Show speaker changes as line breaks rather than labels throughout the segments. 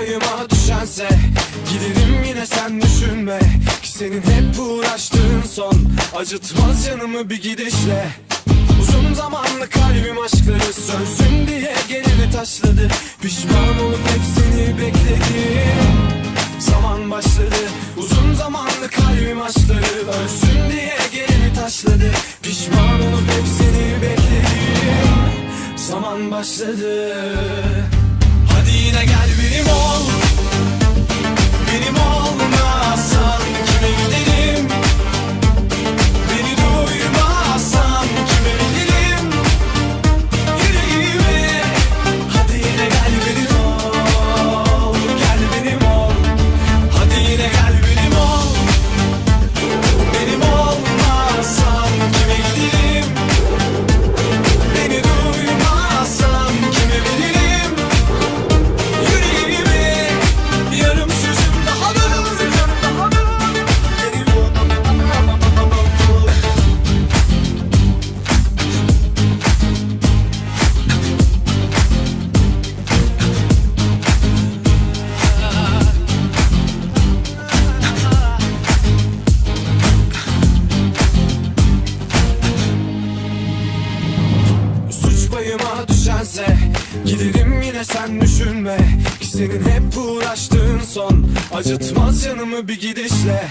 payıma düşense Giderim yine sen düşünme. Ki senin hep uğraştığın son Acıtmaz canımı bir gidişle. Uzun zamanlı kalbim aşkları sönsün diye gelini taşladı. Pişman olup hep seni bekledim Zaman başladı Uzun zamanlı kalbim aşkları ölsün diye gelini taşladı. Pişman olup hep seni bekledim Zaman başladı Yine gel benim ol. Benim olmasan düşense Giderim yine sen düşünme Ki senin hep uğraştığın son Acıtmaz canımı bir gidişle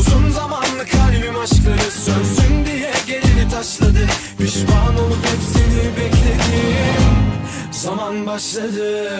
Uzun zamanlı kalbim aşkları sönsün diye gelini taşladı Pişman olup hep seni bekledim Zaman başladı